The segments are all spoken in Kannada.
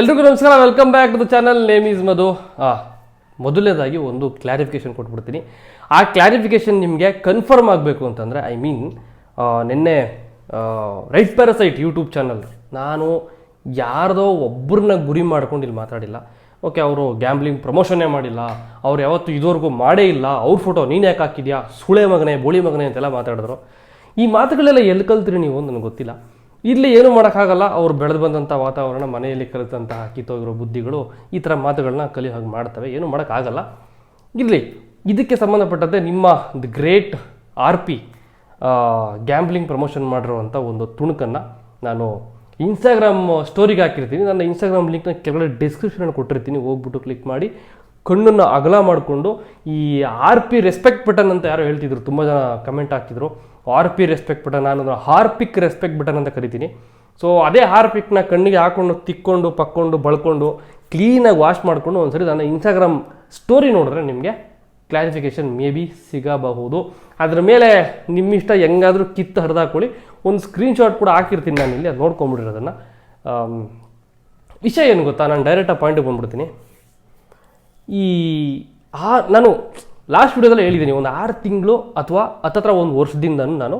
ಎಲ್ರಿಗೂ ನಮಸ್ಕಾರ welcome back to the channel name is Madhu ಮೊದಲನೇದಾಗಿ ಒಂದು ಕ್ಲಾರಿಫಿಕೇಶನ್ ಕೊಟ್ಬಿಡ್ತೀನಿ. ಆ ಕ್ಲಾರಿಫಿಕೇಶನ್ ನಿಮಗೆ ಕನ್ಫರ್ಮ್ ಆಗಬೇಕು ಅಂತಂದರೆ ಐ ಮೀನ್ ನಿನ್ನೆ ರೈಟ್ ಪ್ಯಾರಸೈಟ್ ಯೂಟ್ಯೂಬ್ ಚಾನಲ್ ನಾನು ಯಾರದೋ ಒಬ್ಬರನ್ನ ಗುರಿ ಮಾಡ್ಕೊಂಡು ಇಲ್ಲಿ ಮಾತಾಡಿಲ್ಲ. ಓಕೆ ಅವರು ಗ್ಯಾಂಬ್ಲಿಂಗ್ ಪ್ರಮೋಷನ್ನೇ ಮಾಡಿಲ್ಲ. ಅವ್ರು ಯಾವತ್ತೂ ಇದುವರೆಗೂ ಮಾಡೇ ಇಲ್ಲ. ಅವ್ರ ಫೋಟೋ ನೀನು ಯಾಕೆ ಹಾಕಿದ್ಯಾ? ಸುಳೆ ಮಗನೇ, ಬೋಳಿ ಮಗನೇ ಅಂತೆಲ್ಲ ಮಾತಾಡಿದ್ರು. ಈ ಮಾತುಗಳೆಲ್ಲ ಎಲ್ಲಿ ಕಲ್ತ್ರಿ ನೀವು ನನಗೆ ಗೊತ್ತಿಲ್ಲ. ಇಲ್ಲಿ ಏನು ಮಾಡೋಕ್ಕಾಗಲ್ಲ, ಅವ್ರು ಬೆಳೆದು ಬಂದಂಥ ವಾತಾವರಣ ಮನೆಯಲ್ಲಿ ಕಲಿತಂತಹ ಕಿತ್ತೋಗಿರೋ ಬುದ್ಧಿಗಳು ಈ ಥರ ಮಾತುಗಳನ್ನ ಕಲಿಯೋ ಹಾಗೆ ಮಾಡ್ತವೆ, ಏನು ಮಾಡೋಕ್ಕಾಗಲ್ಲ. ಇರಲಿ, ಇದಕ್ಕೆ ಸಂಬಂಧಪಟ್ಟಂತೆ ನಿಮ್ಮ the great R P gambling promotion ಮಾಡಿರುವಂಥ ಒಂದು ತುಣುಕನ್ನು ನಾನು ಇನ್ಸ್ಟಾಗ್ರಾಮ್ ಸ್ಟೋರಿಗೆ ಹಾಕಿರ್ತೀನಿ. ನನ್ನ ಇನ್ಸ್ಟಾಗ್ರಾಮ್ ಲಿಂಕ್ನ ಕೆಳಗಡೆ ಡಿಸ್ಕ್ರಿಪ್ಷನ್ ಕೊಟ್ಟಿರ್ತೀನಿ, ಹೋಗ್ಬಿಟ್ಟು ಕ್ಲಿಕ್ ಮಾಡಿ. ಕಣ್ಣನ್ನು ಅಗಲ ಮಾಡಿಕೊಂಡು ಈ ಆರ್ ಪಿ ರೆಸ್ಪೆಕ್ಟ್ ಬಟನ್ ಅಂತ ಯಾರೋ ಹೇಳ್ತಿದ್ರು, ತುಂಬ ಜನ ಕಮೆಂಟ್ ಹಾಕ್ತಿದ್ರು. ಆರ್ ಪಿ ರೆಸ್ಪೆಕ್ಟ್ ಬಟನ್ ನಾನು ಹಾರ್ಪಿಕ್ ರೆಸ್ಪೆಕ್ಟ್ ಬಟನ್ ಅಂತ ಕರಿತೀನಿ. ಸೊ ಅದೇ ಹಾರ್ಪಿಕ್ನ ಕಣ್ಣಿಗೆ ಹಾಕೊಂಡು ತಿಕ್ಕೊಂಡು, ಪಕ್ಕೊಂಡು, ಬಳ್ಕೊಂಡು ಕ್ಲೀನಾಗಿ ವಾಶ್ ಮಾಡಿಕೊಂಡು ಒಂದ್ಸರಿ ನನ್ನ ಇನ್ಸ್ಟಾಗ್ರಾಮ್ ಸ್ಟೋರಿ ನೋಡಿದ್ರೆ ನಿಮಗೆ ಕ್ಲಾರಿಫಿಕೇಶನ್ ಮೇ ಬಿ ಸಿಗಬಹುದು. ಅದ್ರ ಮೇಲೆ ನಿಮ್ಮಿಷ್ಟ ಹೆಂಗಾದರೂ ಕಿತ್ತು ಹರಿದಾಕೊಳ್ಳಿ. ಒಂದು ಸ್ಕ್ರೀನ್ಶಾಟ್ ಕೂಡ ಹಾಕಿರ್ತೀನಿ ನಾನು ಇಲ್ಲಿ ಅದು ನೋಡ್ಕೊಂಬಿಡಿರೋದನ್ನು. ವಿಷಯ ಏನು ಗೊತ್ತಾ? ನಾನು ಡೈರೆಕ್ಟಾಗಿ ಪಾಯಿಂಟಿಗೆ ಬಂದ್ಬಿಡ್ತೀನಿ. ಈ ಆ ನಾನು ಲಾಸ್ಟ್ ವಿಡಿಯೋದಲ್ಲಿ ಹೇಳಿದ್ದೀನಿ, ಒಂದು ಆರು ತಿಂಗಳು ಅಥವಾ ಹತ್ತತ್ರ ಒಂದು ವರ್ಷದಿಂದ ನಾನು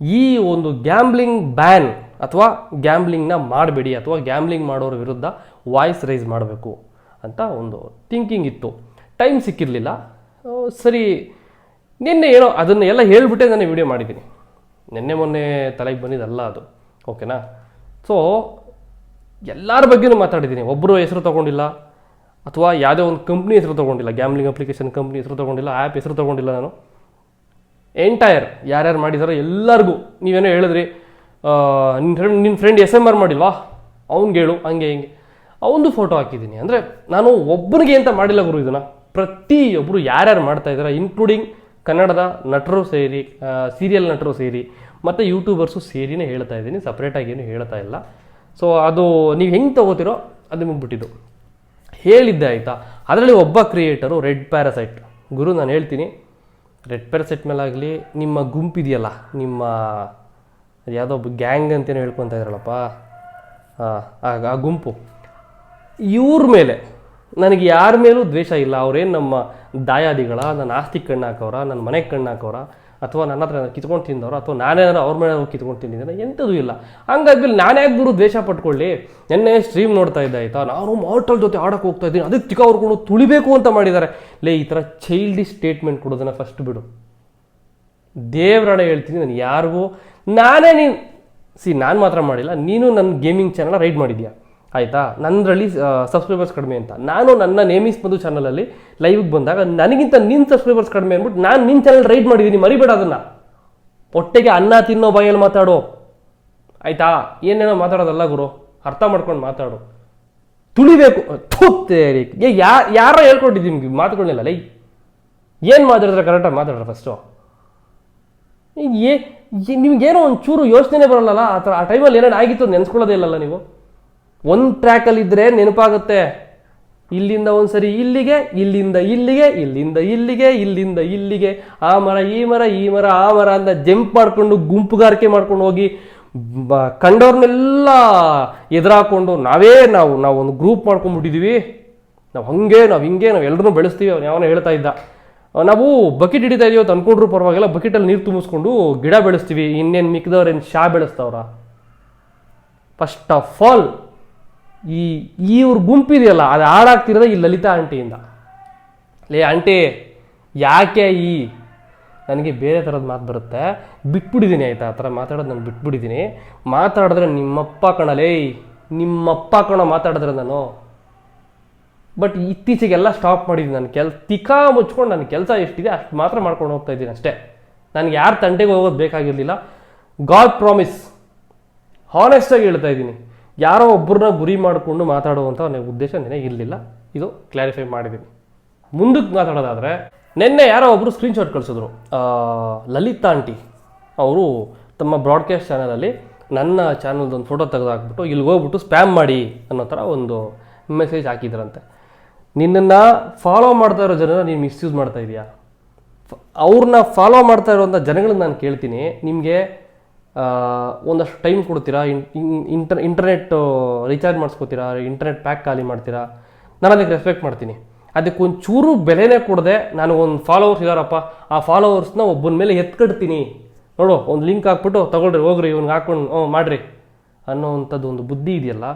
ಈ ಒಂದು ಗ್ಯಾಮ್ಲಿಂಗ್ ಬ್ಯಾನ್ ಅಥವಾ ಗ್ಯಾಮ್ಲಿಂಗ್ನ ಮಾಡಬೇಡಿ ಅಥವಾ ಗ್ಯಾಮ್ಲಿಂಗ್ ಮಾಡೋರ ವಿರುದ್ಧ ವಾಯ್ಸ್ ರೈಸ್ ಮಾಡಬೇಕು ಅಂತ ಒಂದು ಥಿಂಕಿಂಗ್ ಇತ್ತು. ಟೈಮ್ ಸಿಕ್ಕಿರಲಿಲ್ಲ. ಸರಿ, ನಿನ್ನೆ ಏನೋ ಅದನ್ನು ಎಲ್ಲ ಹೇಳಿಬಿಟ್ಟೆ ನಾನು ವಿಡಿಯೋ ಮಾಡಿದ್ದೀನಿ. ನಿನ್ನೆ ಮೊನ್ನೆ ತಲೆಗೆ ಬಂದಿದ್ದಲ್ಲ ಅದು. ಓಕೆನಾ ಸೊ ಎಲ್ಲರ ಬಗ್ಗೆನೂ ಮಾತಾಡಿದ್ದೀನಿ. ಒಬ್ಬರು ಹೆಸರು ತೊಗೊಂಡಿಲ್ಲ. ಅಥವಾ ಯಾವುದೇ ಒಂದು ಕಂಪ್ನಿ ಹೆಸರು ತೊಗೊಂಡಿಲ್ಲ ಗ್ಯಾಮ್ಲಿಂಗ್ ಅಪ್ಲಿಕೇಶನ್ ಕಂಪ್ನಿ ಹೆಸರು ತೊಗೊಂಡಿಲ್ಲ ಆ್ಯಪ್ ಹೆಸರು ತೊಗೊಂಡಿಲ್ಲ ನಾನು. ಎಂಟೈರ್ ಯಾರ್ಯಾರು ಮಾಡಿದಾರೋ ಎಲ್ಲರಿಗೂ ನೀವೇನೋ ಹೇಳಿದ್ರಿ ನಿನ್ನ ಫ್ರೆಂಡ್ ನಿನ್ನ ಫ್ರೆಂಡ್ ಎಸ್ ಎಂ ಆರ್ ಮಾಡಿಲ್ವಾ? ಅವ್ನಿಗೆ ಹೇಳು ಹಂಗೆ ಹಿಂಗೆ. ಅವನದು ಫೋಟೋ ಹಾಕಿದ್ದೀನಿ. ಅಂದರೆ ನಾನು ಒಬ್ಬನಿಗೆ ಅಂತ ಮಾಡಿಲ್ಲ ಗುರು ಇದನ್ನು. ಪ್ರತಿಯೊಬ್ಬರು ಯಾರ್ಯಾರು ಮಾಡ್ತಾ ಇದ್ದಾರೆ ಇನ್ಕ್ಲೂಡಿಂಗ್ ಕನ್ನಡದ ನಟರು ಸೇರಿ ಸೀರಿಯಲ್ ನಟರು ಸೇರಿ, ಮತ್ತು ಯೂಟ್ಯೂಬರ್ಸು ಸೇರಿನೇ ಹೇಳ್ತಾ ಇದ್ದೀನಿ ಸಪ್ರೇಟಾಗಿ ಏನು ಹೇಳ್ತಾ ಇಲ್ಲ. ಸೊ ಅದು ನೀವು ಹೆಂಗೆ ತೊಗೋತಿರೋ, ಅದು ನಿಮಗೆ ಬಿಟ್ಟಿದ್ದು ಹೇಳಿದ್ದೆ ಆಯಿತಾ? ಅದರಲ್ಲಿ ಒಬ್ಬ ಕ್ರಿಯೇಟರು ರೆಡ್ ಪ್ಯಾರಾಸೈಟ್ ಗುರು, ನಾನು ಹೇಳ್ತೀನಿ. ರೆಡ್ ಪ್ಯಾರಸೈಟ್ ಮೇಲಾಗಲಿ ನಿಮ್ಮ ಗುಂಪಿದೆಯಲ್ಲ, ನಿಮ್ಮ ಯಾವುದೋ ಗ್ಯಾಂಗ್ ಅಂತೇನೋ ಹೇಳ್ಕೊತ ಇದ್ರಲ್ಲಪ್ಪ. ಹಾಂ ಆ ಗುಂಪು. ಇವ್ರ ಮೇಲೆ, ನನಗೆ ಯಾರ ಮೇಲೂ ದ್ವೇಷ ಇಲ್ಲ. ಅವ್ರೇನು ನಮ್ಮ ದಾಯಾದಿಗಳ, ನನ್ನ ಆಸ್ತಿ ಕಣ್ಣು ಹಾಕೋರ ನನ್ನ ಮನೆಗೆ ಕಣ್ಣು ಹಾಕೋರ ಅಥವಾ ನನ್ನ ಹತ್ರ ಕಿತ್ಕೊಂಡು ತಿಂದವ್ರು ಅಥವಾ ನಾನೇನಾದ್ರು ಅವ್ರ ಮೇಲೆ ಕಿತ್ಕೊಂಡು ತಿಂದಿದ್ದೇನೆ ಎಂಥದ್ದು ಇಲ್ಲ. ಹಂಗಾಗಿ ನಾನೇ ಗುರು ದ್ವೇಷ ಪಟ್ಕೊಳ್ಳಿ. ನೆನ್ನೆ ಸ್ಟ್ರೀಮ್ ನೋಡ್ತಾ ಇದ್ದೆ, ಆಯಿತಾ? ನಾನು ಮಾರ್ಟಲ್ ಜೊತೆ ಆಡಕ್ಕೆ ಹೋಗ್ತಾ ಇದ್ದೀನಿ. ಅದಕ್ಕೆ ಚಿಕ್ಕ ಅವ್ರುಗಳು ತುಳಿಬೇಕು ಅಂತ ಮಾಡಿದ್ದಾರೆ. ಲೇ, ಈ ಥರ ಚೈಲ್ಡಿ ಸ್ಟೇಟ್ಮೆಂಟ್ ಕೊಡೋದನ್ನು ಫಸ್ಟ್ ಬಿಡು. ದೇವ್ರಣ ಹೇಳ್ತೀನಿ, ನಾನು ಯಾರಿಗೂ ನಾನೇ ನೀನು ಸಿ ನಾನು ಮಾತ್ರ ಮಾಡಿಲ್ಲ, ನೀನು ನನ್ನ ಗೇಮಿಂಗ್ ಚಾನಲ್ ರೈಡ್ ಮಾಡಿದ್ಯಾ? ಆಯಿತಾ? ನನ್ನದ್ರಲ್ಲಿ ಸಬ್ಸ್ಕ್ರೈಬರ್ಸ್ ಕಡಿಮೆ ಅಂತ. ನಾನು ನನ್ನ ನೇಮಿಸ್ ಬಂದು ಚಾನಲಲ್ಲಿ ಲೈವ್ಗೆ ಬಂದಾಗ ನನಗಿಂತ ನಿನ್ನ ಸಬ್ಸ್ಕ್ರೈಬರ್ಸ್ ಕಡಿಮೆ ಅಂದ್ಬಿಟ್ಟು ನಾನು ನಿನ್ನ ಚಾನಲ್ ರೈಡ್ ಮಾಡಿದ್ದೀನಿ ಮರಿಬೇಡ ಅದನ್ನು. ಹೊಟ್ಟೆಗೆ ಅನ್ನ ತಿನ್ನೋ ಬಾಯಲ್ಲಿ ಮಾತಾಡು. ಆಯಿತಾ? ಏನೇನೋ ಮಾತಾಡೋದಲ್ಲ ಗುರು. ಅರ್ಥ ಮಾಡ್ಕೊಂಡು ಮಾತಾಡು. ತುಳಿಬೇಕು. ತೂತ್ತೇರಿ ಏ, ಯಾ, ಯಾರೋ ಹೇಳ್ಕೊಟ್ಟಿದ್ದೀನಿ ನಿಮ್ಗೆ ಮಾತುಗಳನ್ನೆಲ್ಲ ಲೈ. ಏನು ಮಾತಾಡಿದ್ರೆ ಕರೆಕ್ಟಾಗಿ ಮಾತಾಡ್ರೆ ಫಸ್ಟು ಏ ನಿಮ್ಗೇನೋ ಒಂಚೂರು ಯೋಚನೆ ಬರಲ್ಲಲ್ಲ? ಆ ಥರ ಆ ಟೈಮಲ್ಲಿ ಏನೇನು ಆಗಿತ್ತು ನೆನೆಸ್ಕೊಳ್ಳೋದೇ ಇಲ್ಲಲ್ಲ ನೀವು? ಒಂದು ಟ್ರ್ಯಾಕಲ್ಲಿ ಇದ್ದರೆ ನೆನಪಾಗುತ್ತೆ. ಇಲ್ಲಿಂದ ಒಂದ್ಸರಿ ಇಲ್ಲಿಗೆ, ಇಲ್ಲಿಂದ ಇಲ್ಲಿಗೆ ಇಲ್ಲಿಂದ ಇಲ್ಲಿಗೆ ಇಲ್ಲಿಂದ ಇಲ್ಲಿಗೆ. ಆ ಮರ, ಈ ಮರ ಈ ಮರ, ಆ ಮರ ಅಂತ ಜಂಪ್ ಮಾಡ್ಕೊಂಡು ಗುಂಪುಗಾರಿಕೆ ಮಾಡ್ಕೊಂಡು ಹೋಗಿ ಕಂಡವ್ರನ್ನೆಲ್ಲ ಎದುರಾಕೊಂಡು ನಾವೇ ನಾವು ನಾವು ಒಂದು ಗ್ರೂಪ್ ಮಾಡ್ಕೊಂಡ್ಬಿಟ್ಟಿದ್ದೀವಿ ನಾವು ಹಂಗೆ, ನಾವು ಹಿಂಗೆ, ನಾವು ಎಲ್ಲರೂ ಬೆಳೆಸ್ತೀವಿ, ಅವ್ನು ಯಾವನೋ ಹೇಳ್ತಾ ಇದ್ದ. ನಾವು ಬಕೆಟ್ ಹಿಡಿತಾ ಇದೀವಿ ಅಂತ ಅನ್ಕೊಂಡ್ರು ಪರವಾಗಿಲ್ಲ ಬಕೆಟಲ್ಲಿ ನೀರು ತುಂಬಿಸ್ಕೊಂಡು ಗಿಡ ಬೆಳೆಸ್ತೀವಿ. ಇನ್ನೇನು ಏನು ಶಾ ಬೆಳೆಸ್ತವ್ರ? ಫಸ್ಟ್ ಆಫ್ ಆಲ್ ಈ ಇವ್ರ ಗುಂಪಿದೆಯಲ್ಲ, ಅದು ಹಾಳಾಗ್ತಿರೋದೇ ಈ ಲಲಿತಾ ಆಂಟಿಯಿಂದ. ಲೇ ಆಂಟಿ, ಯಾಕೆ ಈ, ನನಗೆ ಬೇರೆ ಥರದ ಮಾತು ಬರುತ್ತೆ. ಬಿಟ್ಬಿಟ್ಟಿದ್ದೀನಿ ಆಯಿತಾ, ಆ ಥರ ಮಾತಾಡೋದು ನಾನು ಬಿಟ್ಬಿಟ್ಟಿದ್ದೀನಿ ಮಾತಾಡಿದ್ರೆ ನಿಮ್ಮಪ್ಪ ಕಣಲೇ ನಿಮ್ಮಪ್ಪ ಕಣ ಮಾತಾಡಿದ್ರೆ ನಾನು. ಬಟ್ ಇತ್ತೀಚೆಗೆಲ್ಲ ಸ್ಟಾಪ್ ಮಾಡಿದ್ದೀನಿ ನಾನು ಕೆಲ್, ತಿಕಾ ಮುಚ್ಕೊಂಡು ನನ್ನ ಕೆಲಸ ಎಷ್ಟಿದೆ ಅಷ್ಟು ಮಾತ್ರ ಮಾಡ್ಕೊಂಡು ಹೋಗ್ತಾ ಇದ್ದೀನಿ ಅಷ್ಟೇ. ನನಗೆ ಯಾರು ತಂಟೆಗೆ ಹೋಗೋದು ಬೇಕಾಗಿರಲಿಲ್ಲ. God promise. ಹಾನೆಸ್ಟಾಗಿ ಹೇಳ್ತಾ ಇದ್ದೀನಿ. ಯಾರೋ ಒಬ್ಬರನ್ನ ಗುರಿ ಮಾಡಿಕೊಂಡು ಮಾತಾಡುವಂಥ ಉದ್ದೇಶ ನನಗೆ ಇರಲಿಲ್ಲ. ಇದು ಕ್ಲಾರಿಫೈ ಮಾಡಿದ್ದೀನಿ ಮುಂದಕ್ಕೆ ಮಾತಾಡೋದಾದರೆ, ನಿನ್ನೆ ಯಾರೋ ಒಬ್ಬರು ಸ್ಕ್ರೀನ್ಶಾಟ್ ಕಳಿಸಿದ್ರು. ಲಲಿತಾ ಆಂಟಿ ಅವರು ತಮ್ಮ ಬ್ರಾಡ್ಕಾಸ್ಟ್ ಚಾನಲಲ್ಲಿ ನನ್ನ ಚಾನಲ್ದೊಂದು ಫೋಟೋ ತೆಗೆದು ಇಲ್ಲಿಗೆ ಇಲ್ಲಿ ಹೋಗ್ಬಿಟ್ಟು ಸ್ಪ್ಯಾಮ್ ಮಾಡಿ ಅನ್ನೋ ಥರ ಒಂದು ಮೆಸೇಜ್ ಹಾಕಿದ್ರಂತೆ. ನಿನ್ನನ್ನು ಫಾಲೋ ಮಾಡ್ತಾ ಇರೋ ಜನರ ನೀನು ಮಿಸ್ಯೂಸ್ ಮಾಡ್ತಾ ಇದೆಯಾ? ಅವ್ರನ್ನ ಫಾಲೋ ಮಾಡ್ತಾ ಇರುವಂಥ ಜನಗಳನ್ನ ನಾನು ಕೇಳ್ತೀನಿ, ನಿಮಗೆ ಒಂದಷ್ಟು ಟೈಮ್ ಕೊಡ್ತೀರಾ? ಇಂಟರ್ ಇಂಟರ್ನೆಟ್ ರೀಚಾರ್ಜ್ ಮಾಡಿಸ್ಕೋತೀರಾ? ಇಂಟರ್ನೆಟ್ ಪ್ಯಾಕ್ ಖಾಲಿ ಮಾಡ್ತೀರಾ? ನಾನು ಅದಕ್ಕೆ ರೆಸ್ಪೆಕ್ಟ್ ಮಾಡ್ತೀನಿ. ಅದಕ್ಕೆ ಒಂದು ಚೂರು ಬೆಲೆನೇ ಕೊಡದೆ ನಾನು ಒಂದು ಫಾಲೋವರ್ಸ್ ಇದಾರಪ್ಪ, ಆ ಫಾಲೋವರ್ಸ್ನ ಒಬ್ಬನ ಮೇಲೆ ಎತ್ಕಡ್ತೀನಿ. ನೋಡು, ಒಂದು ಲಿಂಕ್ ಹಾಕ್ಬಿಟ್ಟು ತಗೊಳ್ರಿ, ಹೋಗ್ರಿ, ಇವ್ನಿಗೆ ಹಾಕೊಂಡು ಹ್ಞೂ ಮಾಡ್ರಿ ಅನ್ನೋವಂಥದ್ದು ಒಂದು ಬುದ್ಧಿ ಇದೆಯಲ್ಲ,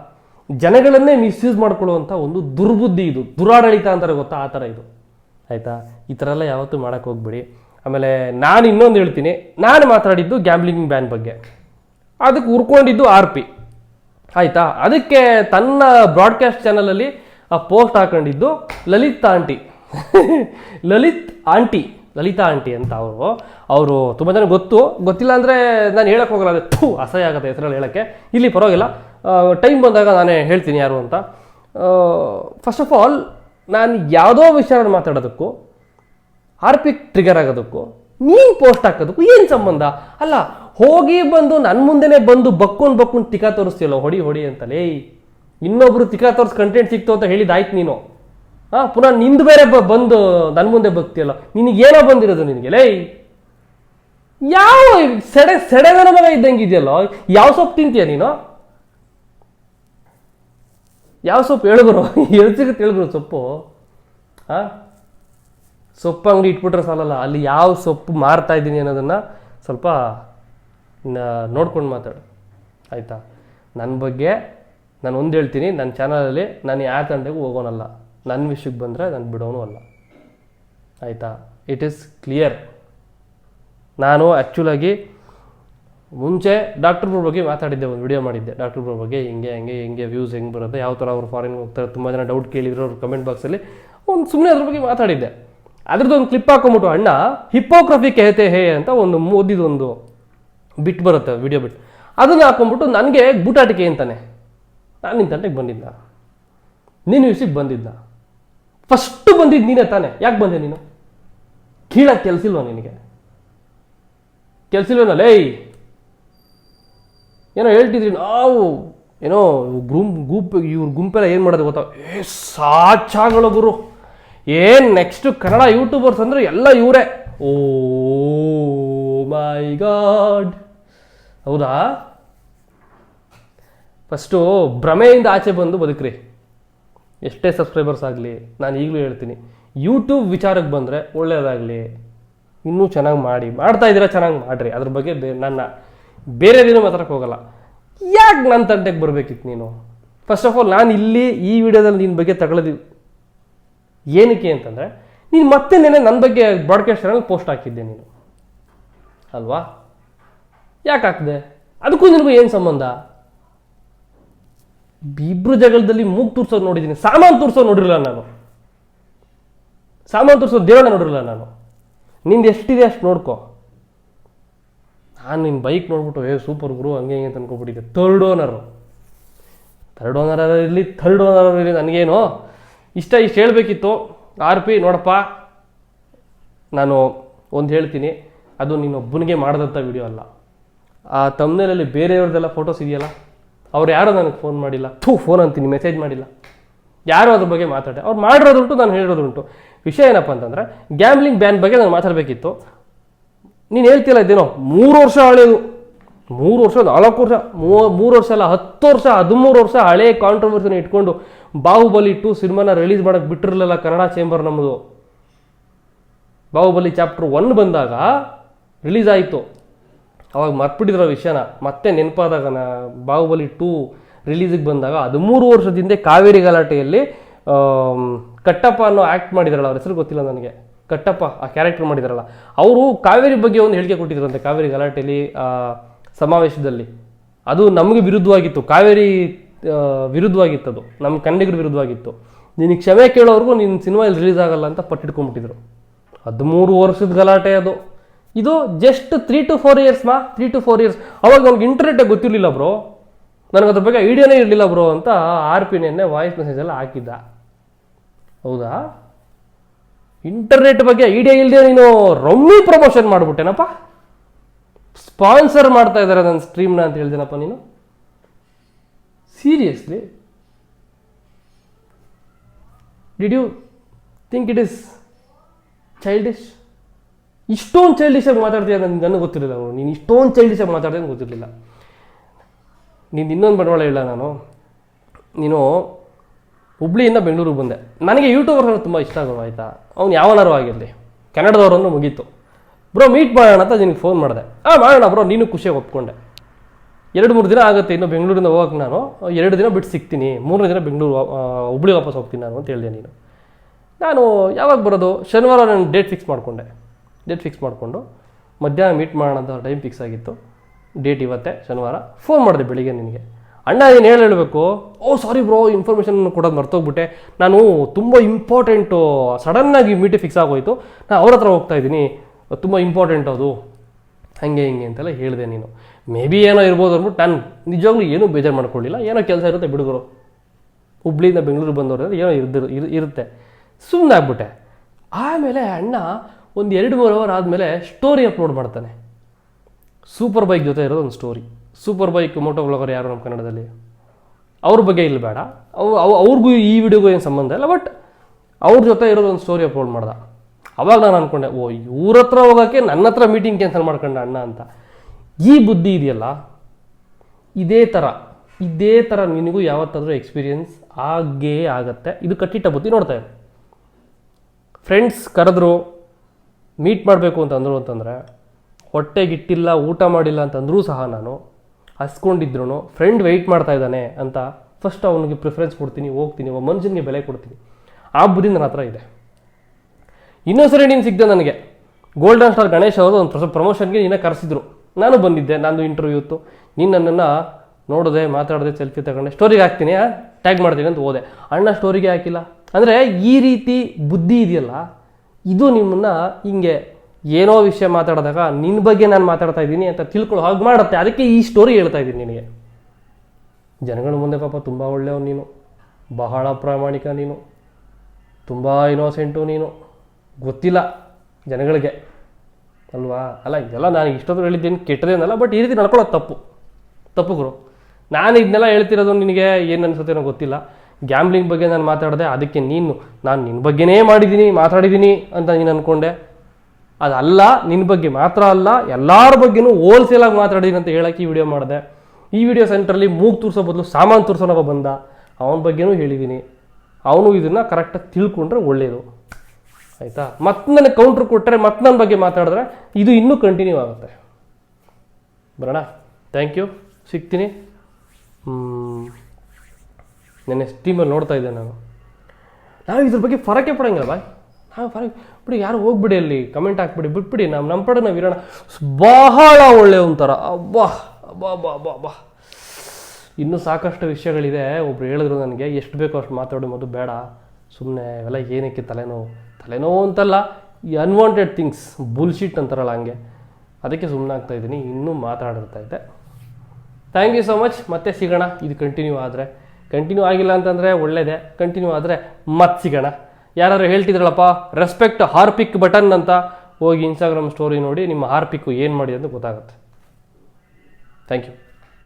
ಜನಗಳನ್ನೇ ಮಿಸ್ಯೂಸ್ ಮಾಡ್ಕೊಳ್ಳುವಂಥ ಒಂದು ದುರ್ಬುದ್ಧಿ ಇದು. ದುರಾಡಳಿತ ಅಂತಾರೆ ಗೊತ್ತಾ? ಆ ಥರ ಇದು. ಆಯಿತಾ? ಈ ಥರ ಎಲ್ಲ ಯಾವತ್ತೂ ಮಾಡೋಕ್ಕೆ ಹೋಗ್ಬೇಡಿ. ಆಮೇಲೆ ನಾನು ಇನ್ನೊಂದು ಹೇಳ್ತೀನಿ. ನಾನು ಮಾತಾಡಿದ್ದು ಗ್ಯಾಂಬ್ಲಿಂಗ್ ಬ್ಯಾನ್ ಬಗ್ಗೆ. ಅದಕ್ಕೆ ಉರ್ಕೊಂಡಿದ್ದು ಆರ್ ಪಿ. ಆಯಿತಾ? ಅದಕ್ಕೆ ತನ್ನ ಬ್ರಾಡ್ಕಾಸ್ಟ್ ಚಾನಲಲ್ಲಿ ಆ post ಹಾಕೊಂಡಿದ್ದು Lalit aunty. Lalit aunty. Lalita aunty ಅಂತ ಅವರು. ಅವರು ತುಂಬ ಜನ ಗೊತ್ತು. ಗೊತ್ತಿಲ್ಲ ಅಂದರೆ ನಾನು ಹೇಳಕ್ಕೆ ಹೋಗಲ್ಲ. ಅದು ಥೂ, ಅಸಹ್ಯ ಆಗುತ್ತೆ ಹೆಸರಲ್ಲಿ ಹೇಳೋಕ್ಕೆ. ಇಲ್ಲಿ ಪರವಾಗಿಲ್ಲ. ಟೈಮ್ ಬಂದಾಗ ನಾನೇ ಹೇಳ್ತೀನಿ ಯಾರು ಅಂತ. ಫಸ್ಟ್ ಆಫ್ ಆಲ್ ನಾನು ಯಾವುದೋ ವಿಚಾರ ಮಾತಾಡೋದಕ್ಕೂ ಆರ್ ಪಿ ಟ್ರಿಗರ್ ಆಗೋದಕ್ಕೂ ನೀನು ಪೋಸ್ಟ್ ಹಾಕೋದಕ್ಕೂ ಏನು ಸಂಬಂಧ? ಅಲ್ಲ, ಹೋಗಿ ಬಂದು ನನ್ನ ಮುಂದೆನೇ ಬಂದು ಬಕ್ಕೊಂಡು ಬಕ್ಕೊಂಡು ತಿಕಾ ತೋರಿಸ್ತೀಯಲ್ಲ, ಹೊಡಿ ಹೊಡಿ ಅಂತಲೇ. ಇನ್ನೊಬ್ರು ತಿಕಾ ತೋರಿಸ್ ಕಂಟೆಂಟ್ ಸಿಕ್ತು ಅಂತ ಹೇಳಿದಾಯ್ತು ನೀನು. ಹಾಂ ಪುನಃ ನಿಂದು ಬೇರೆ ಬಂದು ನನ್ನ ಮುಂದೆ ಬಗ್ತಿಯಲ್ಲ ನಿನಗೇನೋ ಬಂದಿರೋದು ನಿನಗೆ, ಲೇ. ಯಾವ ಸೆಡೆ ಸೆಡೆದನ ಮಗ ಇದ್ದಂಗೆ ಇದೆಯಲ್ಲ ಯಾವ ಸೊಪ್ಪು ತಿಂತೀಯ ನೀನು? ಯಾವ ಸೊಪ್ಪು? ಹೇಳಿದ್ರು ಎಲ್ಲಿ ಸಿಗುತ್ತೆ ಹೇಳಿದ್ರು ಸೊಪ್ಪು. ಹಾಂ ಸೊಪ್ಪು ಅಂಗಡಿ ಇಟ್ಬಿಟ್ರೆ ಸಾಲಲ್ಲ. ಅಲ್ಲಿ ಯಾವ ಸೊಪ್ಪು ಮಾರ್ತಾ ಇದ್ದೀನಿ ಅನ್ನೋದನ್ನು ಸ್ವಲ್ಪ ನೋಡ್ಕೊಂಡು ಮಾತಾಡು. ಆಯಿತಾ? ನನ್ನ ಬಗ್ಗೆ ನಾನು ಒಂದು ಹೇಳ್ತೀನಿ ನನ್ನ ಚಾನಲಲ್ಲಿ ನಾನು ಯಾವ ತಂಡೆಗೂ ಹೋಗೋನಲ್ಲ. ನನ್ನ ವಿಷಯಕ್ಕೆ ಬಂದರೆ ನಾನು ಬಿಡೋನು ಅಲ್ಲ. ಆಯಿತಾ? ಇಟ್ ಈಸ್ ಕ್ಲಿಯರ್ ನಾನು ಆ್ಯಕ್ಚುಲಾಗಿ ಮುಂಚೆ ಡಾಕ್ಟರ್ ಬ್ರೋ ಬಗ್ಗೆ ಮಾತಾಡಿದ್ದೆ, ಒಂದು ವಿಡಿಯೋ ಮಾಡಿದ್ದೆ. ಡಾಕ್ಟರ್ ಬ್ರೋ ಬಗ್ಗೆ ಹಿಂಗೆ, ಹೆಂಗೆ ಹೆಂಗೆ ವ್ಯೂಸ್ ಹೆಂಗೆ ಬರುತ್ತೆ, ಯಾವ ಥರ ಅವ್ರು ಫಾರಿನ್ಗೆ ಹೋಗ್ತಾರೆ, ತುಂಬ ಜನ ಡೌಟ್ ಕೇಳಿದ್ರು ಅವ್ರ ಕಮೆಂಟ್ ಬಾಕ್ಸಲ್ಲಿ ಒಂದು ಸುಮ್ಮನೆ ಅದ್ರ ಬಗ್ಗೆ ಮಾತಾಡಿದ್ದೆ. ಅದ್ರದ್ದು ಒಂದು ಕ್ಲಿಪ್ ಹಾಕೊಂಬಿಟ್ಟು ಅಣ್ಣ ಹಿಪ್ಪೋಗ್ರಫಿ ಕೇತೆ ಹೇ ಅಂತ ಒಂದು ಮೋದಿದೊಂದು ಬಿಟ್ ಬರುತ್ತೆ ವಿಡಿಯೋ ಬಿಟ್. ಅದನ್ನು ಹಾಕೊಂಡ್ಬಿಟ್ಟು ನನಗೆ ಬೂಟಾಟಿಕೆ ಅಂತಾನೆ. ನಾನು ನಿನ್ನ ತಂಟೆಗೆ ಬಂದಿದ್ದ ನೀನು ವಿಷಯಕ್ಕೆ ಬಂದಿದ್ದ ಫಸ್ಟು ಬಂದಿದ್ದು ನೀನೇ ತಾನೆ. ಯಾಕೆ ಬಂದೆ ನೀನು? ಕೀಳಕ್ಕೆ ಕೆಲ್ಸಿಲ್ವ ನಿನಗೆ? ಕೆಲಸಿಲ್ವನಲ್ಲ ಏಯ್! ಏನೋ ಹೇಳ್ತಿದ್ರಿ ನಾವು, ಏನೋ ಗುಂಪ್ ಗುಂಪು, ಇವ್ರ ಗುಂಪೆಲ್ಲ ಏನು ಮಾಡೋದು ಗೊತ್ತಾ? ಏ, ಸಾಚಾಗಳು ಗುರು. ಏನು ನೆಕ್ಸ್ಟ್ ಕನ್ನಡ ಯೂಟ್ಯೂಬರ್ಸ್ ಅಂದರೆ ಎಲ್ಲ ಇವರೇ. ಓ ಮೈ ಗಾಡ್ ಹೌದಾ? ಫಸ್ಟು ಭ್ರಮೆಯಿಂದ ಆಚೆ ಬಂದು ಬದುಕ್ರಿ. ಎಷ್ಟೇ ಸಬ್ಸ್ಕ್ರೈಬರ್ಸ್ ಆಗಲಿ, ನಾನು ಈಗಲೂ ಹೇಳ್ತೀನಿ ಯೂಟ್ಯೂಬ್ ವಿಚಾರಕ್ಕೆ ಬಂದರೆ ಒಳ್ಳೆಯದಾಗಲಿ ಇನ್ನೂ ಚೆನ್ನಾಗಿ ಮಾಡಿ, ಮಾಡ್ತಾ ಇದ್ದೀರಾ ಚೆನ್ನಾಗಿ ಮಾಡಿರಿ. ಅದ್ರ ಬಗ್ಗೆ ಬೇ, ನನ್ನ ಬೇರೆ ದಿನ ಮಾತಾಡಕ್ಕೆ ಹೋಗಲ್ಲ. ಯಾಕೆ ನನ್ನ ತಂಟೆಗೆ ಬರಬೇಕಿತ್ತು ನೀನು? ಫಸ್ಟ್ ಆಫ್ ಆಲ್ ನಾನು ಇಲ್ಲಿ ಈ ವಿಡಿಯೋದಲ್ಲಿ ನಿನ್ನ ಬಗ್ಗೆ ತಗೊಳ್ಳೋದು ಏನಕ್ಕೆ ಅಂತಂದರೆ, ನೀನು ಮತ್ತೆ ನೆನೆ ನನ್ನ ಬಗ್ಗೆ ಬ್ರಾಡ್ಕಾಸ್ಟ್ ಚಾನಲ್ ಪೋಸ್ಟ್ ಹಾಕಿದ್ದೆ ನೀನು. ಅಲ್ವಾ? ಯಾಕೆ ಹಾಕಿದೆ? ಅದಕ್ಕೂ ನಿನಗೂ ಏನು ಸಂಬಂಧ? ಇಬ್ರು ಜಗಳದಲ್ಲಿ ಮೂಗ್ ತೋರಿಸೋದು ನೋಡಿದ್ದೀನಿ ಸಾಮಾನು ತೋರಿಸೋದು ನೋಡಿರಲ್ಲ ನಾನು. ಸಾಮಾನು ತೋರಿಸೋದು ದೇವಣ್ಣ ನೋಡಿರಲ್ಲ ನಾನು. ನಿಂದು ಎಷ್ಟಿದೆ ಅಷ್ಟು ನೋಡ್ಕೊ. ನಾನು ನಿನ್ನ ಬೈಕ್ ನೋಡ್ಬಿಟ್ಟು, ಏ ಸೂಪರ್ ಗುರು, ಹಂಗೆ ಹಿಂಗೆ ಅಂತ ಅನ್ಕೊಬಿಟ್ಟಿದ್ದೆ ಥರ್ಡ್ ಓನರು ಥರ್ಡ್ ಓನರ್ ಇರಲಿ ಥರ್ಡ್ ಓನರ್ ಇರಲಿ ನನಗೇನು ಇಷ್ಟ ಇಷ್ಟು ಹೇಳಬೇಕಿತ್ತು. ಆರ್ ಪಿ, ನೋಡಪ್ಪ. ನಾನು ಒಂದು ಹೇಳ್ತೀನಿ. ಅದು ನೀನೊಬ್ಬನಿಗೆ ಮಾಡಿದಂಥ ವಿಡಿಯೋ ಅಲ್ಲ. ಆ ತಮ್ಮನೇಲಲ್ಲಿ ಬೇರೆಯವ್ರದ್ದೆಲ್ಲ ಫೋಟೋಸ್ ಇದೆಯಲ್ಲ? ಅವ್ರು ಯಾರೋ ನನಗೆ ಫೋನ್ ಮಾಡಿಲ್ಲ? ಥೂ ಫೋನ್ ಅಂತೀನಿ ಮೆಸೇಜ್ ಮಾಡಿಲ್ಲ. ಯಾರು ಅದ್ರ ಬಗ್ಗೆ ಮಾತಾಡೆ ಅವ್ರು ಮಾಡಿರೋದುಂಟು, ನಾನು ಹೇಳಿರೋದುಂಟು. ವಿಷಯ ಏನಪ್ಪ ಅಂತಂದರೆ ಗ್ಯಾಮ್ಲಿಂಗ್ ಬ್ಯಾನ್ ಬಗ್ಗೆ ನಾನು ಮಾತಾಡಬೇಕಿತ್ತು. ನೀನು ಹೇಳ್ತಿಲ್ಲ ಇದೇನೋ, ಮೂರು ವರ್ಷ ಹಳೆಯದು ಮೂರು ವರ್ಷ, ನಾಲ್ಕು ವರ್ಷ ಮೂರು ವರ್ಷ ಅಲ್ಲ, ಹತ್ತು ವರ್ಷ, ಹದಿಮೂರು ವರ್ಷ ಹಳೆ ಕಾಂಟ್ರವರ್ಸಿನ ಇಟ್ಕೊಂಡು ಬಾಹುಬಲಿ ಟು ಸಿನಿಮಾನ ರಿಲೀಸ್ ಮಾಡೋಕ್ಕೆ ಬಿಟ್ಟಿರಲಿಲ್ಲ ಕನ್ನಡ ಚೇಂಬರ್ ನಮ್ಮದು ಬಾಹುಬಲಿ ಚಾಪ್ಟರ್ ಒನ್ ಬಂದಾಗ ರಿಲೀಸ್ ಆಯಿತು. ಅವಾಗ ಮರ್ಬಿಟ್ಟಿದ್ರು ವಿಷಯನ. ಮತ್ತೆ ನೆನಪಾದಾಗ ನಾ ಬಾಹುಬಲಿ ಟೂ ರಿಲೀಸಿಗೆ ಬಂದಾಗ ಹದಿಮೂರು ವರ್ಷದ ಹಿಂದೆ ಕಾವೇರಿ ಗಲಾಟೆಯಲ್ಲಿ ಕಟ್ಟಪ್ಪ ಅನ್ನೋ ಆ್ಯಕ್ಟ್ ಮಾಡಿದ್ರಲ್ಲ, ಅವ್ರ ಹೆಸರು ಗೊತ್ತಿಲ್ಲ ನನಗೆ. ಕಟ್ಟಪ್ಪ ಆ ಕ್ಯಾರೆಕ್ಟರ್ ಮಾಡಿದ್ರಲ್ಲ. ಅವರು ಕಾವೇರಿ ಬಗ್ಗೆ ಒಂದು ಹೇಳಿಕೆ ಕೊಟ್ಟಿದ್ರಂತೆ ಕಾವೇರಿ ಗಲಾಟೆಯಲ್ಲಿ ಸಮಾವೇಶದಲ್ಲಿ. ಅದು ನಮಗೆ ವಿರುದ್ಧವಾಗಿತ್ತು. ಕಾವೇರಿ ವಿರುದ್ಧವಾಗಿತ್ತು ಅದು ನಮ್ಮ ಕನ್ನಡಿಗರ ವಿರುದ್ಧವಾಗಿತ್ತು. ನಿನಗೆ ಕ್ಷಮೆ ಕೇಳೋವರೆಗೂ ನಿನ್ನ ಸಿನಿಮಾ ಇಲ್ಲಿ ರಿಲೀಸ್ ಆಗಲ್ಲ ಅಂತ ಪಟ್ಟಿಟ್ಕೊಂಡ್ಬಿಟ್ಟಿದ್ರು. ಹದಿಮೂರು ವರ್ಷದ ಗಲಾಟೆ ಅದು. ಇದು just three to four years ಮಾ? ತ್ರೀ ಟು ಫೋರ್ ಇಯರ್ಸ್ ಅವಾಗ ನಮ್ಗೆ ಇಂಟರ್ನೆಟ್ ಗೊತ್ತಿರಲಿಲ್ಲ ಬ್ರೋ ನನಗೆ ಅದ್ರ ಬಗ್ಗೆ ಐಡಿಯಾನೇ ಇರಲಿಲ್ಲ ಬ್ರೋ ಅಂತ ಆರ್ ಪಿ ನೆನ್ನೆ ವಾಯ್ಸ್ ಮೆಸೇಜ್ ಎಲ್ಲ ಹಾಕಿದ್ದ. ಹೌದಾ? ಇಂಟರ್ನೆಟ್ ಬಗ್ಗೆ ಐಡಿಯಾ ಇಲ್ಲದೆ ನೀನು ರಮ್ಮಿ ಪ್ರಮೋಷನ್ ಮಾಡಿಬಿಟ್ಟೆನಪ್ಪ. ಸ್ಪಾನ್ಸರ್ ಮಾಡ್ತಾ ಇದ್ದಾರೆ ನನ್ನ ಸ್ಟ್ರೀಮ್ನ ಅಂತ ಹೇಳ್ದೇನಪ್ಪ ನೀನು. Seriously did you think it is childish ಇಷ್ಟೊಂದು ಚೈಲ್ಡಿಶಾಗಿ ಮಾತಾಡ್ತೀಯ ನನಗೆ ಗೊತ್ತಿರಲಿಲ್ಲ ಅವರು ನೀನು ಇಷ್ಟೊಂದು ಚೈಲ್ಡಿಶಾಗಿ ಮಾತಾಡ್ತೀಯ ಗೊತ್ತಿರಲಿಲ್ಲ. ನೀನು ಇನ್ನೊಂದು ಬಂಡವಾಳ ಇಲ್ಲ ನಾನು. ನೀನು ಹುಬ್ಳಿಯಿಂದ ಬೆಂಗಳೂರಿಗೆ ಬಂದೆ. ನನಗೆ ಯೂಟ್ಯೂಬರ್ ಅಂದ್ರೆ ತುಂಬ ಇಷ್ಟ ಆಗೋದು, ಆಯಿತಾ? ಅವ್ನು ಯಾವನಾರು ಆಗಿರಲಿ. ಕನ್ನಡದವ್ರು ಮುಗೀತು. ಬ್ರೋ ಮೀಟ್ ಮಾಡೋಣ ಅಂತ ನಿನಗೆ ಫೋನ್ ಮಾಡಿದೆ. ಹಾಂ ಮಾಡೋಣ ಬ್ರೋ, ನೀನು ಖುಷಿಯಾಗಿ ಒಪ್ಕೊಂಡೆ. ಎರಡು ಮೂರು ದಿನ ಆಗುತ್ತೆ ಇನ್ನು ಬೆಂಗಳೂರಿಂದ ಹೋಗಕ್ಕೆ ನಾನು. ಎರಡು ದಿನ ಬಿಟ್ಟು ಸಿಗ್ತೀನಿ. ಮೂರನೇ ದಿನ ಬೆಂಗಳೂರು ಹುಬ್ಳಿ ವಾಪಸ್ ಹೋಗ್ತೀನಿ ನಾನು ಅಂತ ಹೇಳಿದೆ ನೀನು. ನಾನು ಯಾವಾಗ ಬರೋದು? ಶನಿವಾರ ನಾನು ಡೇಟ್ ಫಿಕ್ಸ್ ಮಾಡಿಕೊಂಡೆ. ಡೇಟ್ ಫಿಕ್ಸ್ ಮಾಡಿಕೊಂಡು ಮಧ್ಯಾಹ್ನ ಮೀಟ್ ಮಾಡೋಣ ಅಂತ ಟೈಮ್ ಫಿಕ್ಸ್ ಆಗಿತ್ತು. ಡೇಟ್ ಇವತ್ತೇ, ಶನಿವಾರ. ಫೋನ್ ಮಾಡಿದೆ ಬೆಳಿಗ್ಗೆ ನಿನಗೆ. ಅಣ್ಣ ಏನು ಹೇಳಿ ಹೇಳಬೇಕು? ಓ ಸಾರಿ ಬ್ರೋ ಇನ್ಫಾರ್ಮೇಷನ್ ಕೊಡೋದು ಮರ್ತೋಗ್ಬಿಟ್ಟೆ. ನಾನು ತುಂಬ ಇಂಪಾರ್ಟೆಂಟು ಸಡನ್ನಾಗಿ ಮೀಟಿಂಗ್ ಫಿಕ್ಸ್ ಆಗೋಯ್ತು. ನಾನು ಅವ್ರ ಹತ್ರ ಹೋಗ್ತಾ ಇದ್ದೀನಿ. ತುಂಬ ಇಂಪಾರ್ಟೆಂಟ್ ಅದು. ಹಾಗೆ ಹಿಂಗೆ ಅಂತೆಲ್ಲ ಹೇಳಿದೆ ನೀನು. ಮೇ ಬಿ ಏನೋ ಇರ್ಬೋದು ಅಂದ್ಬಿಟ್ಟು ನಾನು ನಿಜವಾಗ್ಲೂ ಏನೂ ಬೇಜಾರು ಮಾಡ್ಕೊಳ್ಳಿಲ್ಲ. ಏನೋ ಕೆಲಸ ಇರುತ್ತೆ ಬಿಡುಗರು ಹುಬ್ಳಿಯಿಂದ ಬೆಂಗಳೂರು ಬಂದವರು ಏನೋ ಇರ್ದಿರು ಇರು, ಇರುತ್ತೆ. ಸುಮ್ಮನೆ ಆಗ್ಬಿಟ್ಟೆ. ಆಮೇಲೆ ಅಣ್ಣ ಒಂದು ಎರಡು ಮೂರು ಅವರ್ ಆದಮೇಲೆ ಸ್ಟೋರಿ ಅಪ್ಲೋಡ್ ಮಾಡ್ತಾನೆ. ಸೂಪರ್ ಬೈಕ್ ಜೊತೆ ಇರೋದು ಒಂದು story super bike moto blogger ಯಾರು ನಮ್ಮ ಕನ್ನಡದಲ್ಲಿ? ಅವ್ರ ಬಗ್ಗೆ ಇಲ್ಲಿ ಬೇಡ. ಅವು ಅವು, ಅವ್ರಿಗೂ ಈ ವಿಡಿಯೋಗೂ ಏನು ಸಂಬಂಧ ಇಲ್ಲ ಬಟ್ ಅವ್ರ ಜೊತೆ ಇರೋದು ಒಂದು ಸ್ಟೋರಿ ಅಪ್ಲೋಡ್ ಮಾಡ್ದೆ. ಅವಾಗ ನಾನು ಅಂದ್ಕೊಂಡೆ ಓ, ಇವ್ರ ಹತ್ರ ಹೋಗೋಕ್ಕೆ ನನ್ನ ಹತ್ರ ಮೀಟಿಂಗ್ ಕ್ಯಾನ್ಸಲ್ ಮಾಡ್ಕೊಂಡ ಅಣ್ಣ ಅಂತ. ಈ ಬುದ್ಧಿ ಇದೆಯಲ್ಲ? ಇದೇ ಥರ ಇದೇ ಥರ ನಿನಗೂ ಯಾವತ್ತಾದರೂ ಎಕ್ಸ್ಪೀರಿಯನ್ಸ್ ಆಗೇ ಆಗತ್ತೆ. ಇದು ಕಟ್ಟಿಟ್ಟ ಬುದ್ಧಿ ನೋಡ್ತಾ ಇರು. ಫ್ರೆಂಡ್ಸ್ ಕರೆದ್ರು ಮೀಟ್ ಮಾಡಬೇಕು ಅಂತಂದರು ಅಂತಂದರೆ, ಹೊಟ್ಟೆಗಿಟ್ಟಿಲ್ಲ, ಊಟ ಮಾಡಿಲ್ಲ ಅಂತಂದರೂ ಸಹ ನಾನು ಹಸ್ಕೊಂಡಿದ್ರು ಫ್ರೆಂಡ್ ವೆಯ್ಟ್ ಮಾಡ್ತಾ ಇದ್ದಾನೆ ಅಂತ ಫಸ್ಟ್ ಅವನಿಗೆ ಪ್ರಿಫರೆನ್ಸ್ ಕೊಡ್ತೀನಿ, ಹೋಗ್ತೀನಿ, ಒಬ್ಬ ಮನುಷ್ಯನಿಗೆ ಬೆಲೆ ಕೊಡ್ತೀನಿ. ಆ ಬುದ್ಧಿ ನನ್ನ ಹತ್ರ ಇದೆ. ಇನ್ನೊಂದು ಸರಿ ನೀನು ಸಿಗ್ದೆ ನನಗೆ. ಗೋಲ್ಡನ್ ಸ್ಟಾರ್ ಗಣೇಶ್ ಅವರು ಒಂದು ಪ್ರಮೋಷನ್ಗೆ ನೀನು ಕರೆಸಿದ್ರು. ನಾನು ಬಂದಿದ್ದೆ ನಾನು ಇಂಟರ್ವ್ಯೂ ಇತ್ತು. ನೀನು ನನ್ನನ್ನು ನೋಡಿದೆ, ಮಾತಾಡಿದೆ ಸೆಲ್ಫಿ ತಗೊಂಡೆ. ಸ್ಟೋರಿಗೆ ಹಾಕ್ತೀನಿ ಟ್ಯಾಗ್ ಮಾಡ್ತೀನಿ ಅಂತ ಓದೆ ಅಣ್ಣ ಸ್ಟೋರಿಗೆ ಹಾಕಿಲ್ಲ. ಅಂದರೆ ಈ ರೀತಿ ಬುದ್ಧಿ ಇದೆಯಲ್ಲ, ಇದು ನಿಮ್ಮನ್ನು ಹಿಂಗೆ ಏನೋ ವಿಷಯ ಮಾತಾಡಿದಾಗ ನಿನ್ನ ಬಗ್ಗೆ ನಾನು ಮಾತಾಡ್ತಾ ಇದ್ದೀನಿ ಅಂತ ತಿಳ್ಕೊಳ್ಳೋ ಹಾಗೆ ಮಾಡುತ್ತೆ. ಅದಕ್ಕೆ ಈ ಸ್ಟೋರಿ ಹೇಳ್ತಾ ಇದ್ದೀನಿ ನಿನಗೆ. ಜನಗಳ ಮುಂದೆ ಪಾಪ ತುಂಬ ಒಳ್ಳೆಯವ ನೀನು. ಬಹಳ ಪ್ರಾಮಾಣಿಕ ನೀನು. ತುಂಬ ಇನೋಸೆಂಟು ನೀನು. ಗೊತ್ತಿಲ್ಲ ಜನಗಳಿಗೆ. ಅಲ್ವಾ? ಅಲ್ಲ, ಇದೆಲ್ಲ ನಾನು ಇಷ್ಟೊತ್ತು ಹೇಳಿದ್ದೀನಿ ಕೆಟ್ಟದೇನಲ್ಲ ಬಟ್ ಈ ರೀತಿ ನಡ್ಕೊಳ್ಳೋದು ತಪ್ಪು. ತಪ್ಪು ಗುರು. ನಾನು ಇದನ್ನೆಲ್ಲ ಹೇಳ್ತಿರೋದು ನಿನಗೆ ಏನು ಅನ್ಸುತ್ತೇನೋ ಗೊತ್ತಿಲ್ಲ. ಗ್ಯಾಮ್ಲಿಂಗ್ ಬಗ್ಗೆ ನಾನು ಮಾತಾಡಿದೆ, ಅದಕ್ಕೆ ನೀನು, ನಾನು ನಿನ್ನ ಬಗ್ಗೆನೇ ಮಾಡಿದ್ದೀನಿ, ಮಾತಾಡಿದ್ದೀನಿ ಅಂತ ನೀನು ಅಂದ್ಕೊಂಡೆ ಅದಲ್ಲ ನಿನ್ನ ಬಗ್ಗೆ ಮಾತ್ರ ಅಲ್ಲ, ಎಲ್ಲರ ಬಗ್ಗೆನೂ ಹೋಲ್ಸೇಲಾಗಿ ಮಾತಾಡಿದ್ದೀನಿ ಅಂತ ಹೇಳಕ್ಕೆ ಈ ವಿಡಿಯೋ ಮಾಡಿದೆ. ಈ ವಿಡಿಯೋ ಸೆಂಟ್ರಲ್ಲಿ ಮೂಗು ತೋರಿಸೋ ಬದಲು ಸಾಮಾನು ತೂರ್ಸೋನೊಬ್ಬ ಬಂದ. ಅವನ ಬಗ್ಗೆನೂ ಹೇಳಿದ್ದೀನಿ ಅವನು ಇದನ್ನು ಕರೆಕ್ಟಾಗಿ ತಿಳ್ಕೊಂಡ್ರೆ ಒಳ್ಳೆಯದು ಆಯಿತಾ? ಮತ್ತೆ ನನಗೆ ಕೌಂಟ್ರ್ ಕೊಟ್ಟರೆ ಮತ್ತೆ ನನ್ನ ಬಗ್ಗೆ ಮಾತಾಡಿದ್ರೆ ಇದು ಇನ್ನೂ ಕಂಟಿನ್ಯೂ ಆಗುತ್ತೆ. ಬರೋಣ? ಥ್ಯಾಂಕ್ ಯು ಸಿಗ್ತೀನಿ. ನೆನ್ನೆ ಸ್ಟೀಮಲ್ಲಿ ನೋಡ್ತಾ ಇದ್ದೆ ನಾನು. ನಾವು ಇದ್ರ ಬಗ್ಗೆ ಫರಕೆ ಪಡೋಂಗಿಲ್ಲ ಬಾಯ್. ನಾವು ಫರಕ್ ಬಿಡಿ ಯಾರು ಹೋಗ್ಬಿಡಿ ಅಲ್ಲಿ ಕಮೆಂಟ್ ಹಾಕ್ಬಿಡಿ, ಬಿಟ್ಬಿಡಿ ನಮ್ಮ ನಮ್ಮ ಪಡೆ ನಾವು ಬಹಳ ಒಳ್ಳೆ ಒಂಥರ. ಅಬ್ಬಾ ಅಬ್ಬಾ ಅಬ್ಬಾ ಅಬ್ಬಾ ಇನ್ನೂ ಸಾಕಷ್ಟು ವಿಷಯಗಳಿದೆ. ಒಬ್ರು ಹೇಳಿದ್ರು ನನಗೆ, ಎಷ್ಟು ಬೇಕೋ ಅಷ್ಟು ಮಾತಾಡೋದು ಬೇಡ. ಸುಮ್ಮನೆ ಇವೆಲ್ಲ ಏನಕ್ಕೆ ತಲೆನೋವು ತಲೆನೋವು ಅಂತಲ್ಲ, ಈ ಅನ್ವಾಂಟೆಡ್ ಥಿಂಗ್ಸ್ ಬುಲ್ಶಿಟ್ ಅಂತಾರಲ್ಲ ಹಂಗೆ. ಅದಕ್ಕೆ ಸುಮ್ಮನೆ ಆಗ್ತಾ ಇದ್ದೀನಿ, ಇನ್ನೂ ಮಾತಾಡಿರ್ತಾ ಇದ್ದೆ. ಥ್ಯಾಂಕ್ ಯು ಸೊ ಮಚ್ ಮತ್ತೆ ಸಿಗೋಣ. ಇದು ಕಂಟಿನ್ಯೂ ಆದರೆ. ಕಂಟಿನ್ಯೂ ಆಗಿಲ್ಲ ಅಂತಂದರೆ ಒಳ್ಳೇದೇ. ಕಂಟಿನ್ಯೂ ಆದರೆ ಮತ್ತೆ ಸಿಗೋಣ. ಯಾರು ಹೇಳ್ತಿದ್ರಲ್ಲಪ್ಪ ರೆಸ್ಪೆಕ್ಟ್ ಹಾರ್ಪಿಕ್ ಬಟನ್ ಅಂತ ಹೋಗಿ ಇನ್ಸ್ಟಾಗ್ರಾಮ್ ಸ್ಟೋರಿ ನೋಡಿ ನಿಮ್ಮ ಹಾರ್ಪಿಕ್ಕು ಏನು ಮಾಡಿ ಅಂತ ಗೊತ್ತಾಗುತ್ತೆ. Thank you